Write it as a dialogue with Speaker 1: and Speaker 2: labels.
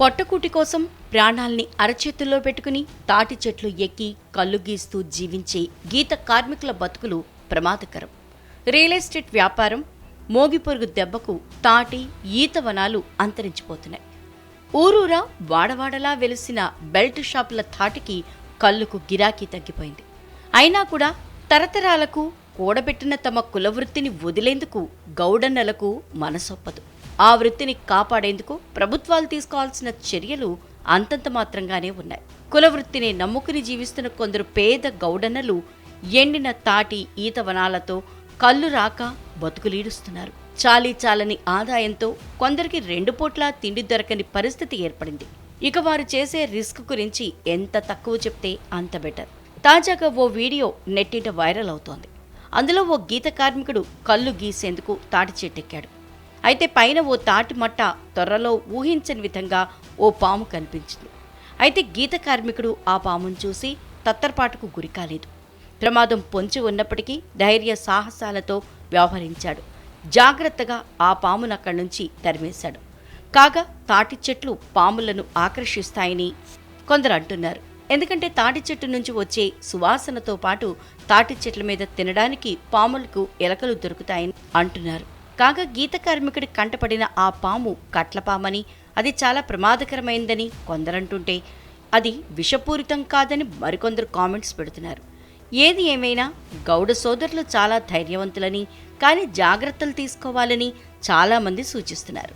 Speaker 1: పొట్టకూటి కోసం ప్రాణాల్ని అరచేతుల్లో పెట్టుకుని తాటి చెట్లు ఎక్కి కళ్ళు గీస్తూ జీవించే గీత కార్మికుల బతుకులు ప్రమాదకరం. రియల్ ఎస్టేట్ వ్యాపారం మోగిపొరుగు దెబ్బకు తాటి ఈత వనాలు అంతరించిపోతున్నాయి. ఊరూరా వాడవాడలా వెలిసిన బెల్ట్ షాపుల తాటికి కళ్ళుకు గిరాకీ తగ్గిపోయింది. అయినా కూడా తరతరాలకు కూడబెట్టిన తమ కులవృత్తిని వదిలేందుకు గౌడన్నలకు మనసొప్పదు. ఆ వృత్తిని కాపాడేందుకు ప్రభుత్వాలు తీసుకోవాల్సిన చర్యలు అంతంత మాత్రంగానే ఉన్నాయి. కుల వృత్తిని నమ్ముకుని జీవిస్తున్న కొందరు పేద గౌడన్నలు ఎండిన తాటి ఈత వనాలతో కళ్ళు రాక బతుకులీడుస్తున్నారు. చాలీ చాలని ఆదాయంతో కొందరికి రెండు పూట్ల తిండి దొరకని పరిస్థితి ఏర్పడింది. ఇక వారు చేసే రిస్క్ గురించి ఎంత తక్కువ చెప్తే అంత బెటర్. తాజాగా ఓ వీడియో నెట్టింట వైరల్ అవుతోంది. అందులో ఓ గీత కార్మికుడు కళ్ళు గీసేందుకు తాటి చెట్టెక్కాడు. అయితే పైన ఓ తాటి మట్ట త్వరలో ఊహించని విధంగా ఓ పాము కనిపించింది. అయితే గీత కార్మికుడు ఆ పామును చూసి తత్తరపాటుకు గురికాలేదు ప్రమాదం పొంచి ఉన్నప్పటికీ ధైర్య సాహసాలతో వ్యవహరించాడు. జాగ్రత్తగా ఆ పామును అక్కడి నుంచి తరిమేశాడు. కాగా తాటి చెట్లు పాములను ఆకర్షిస్తాయని కొందరు అంటున్నారు. ఎందుకంటే తాటి చెట్టు నుంచి వచ్చే సువాసనతో పాటు తాటి చెట్ల మీద తినడానికి పాములకు ఎలకలు దొరుకుతాయని అంటున్నారు. కాగా గీత కార్మికుడి కంటపడిన ఆ పాము కట్లపామని. అది చాలా ప్రమాదకరమైందని కొందరంటుంటే అది విషపూరితం కాదని మరికొందరు కామెంట్స్ పెడుతున్నారు. ఏది ఏమైనా గౌడ సోదరులు చాలా ధైర్యవంతులని కానీ జాగ్రత్తలు తీసుకోవాలని చాలామంది సూచిస్తున్నారు.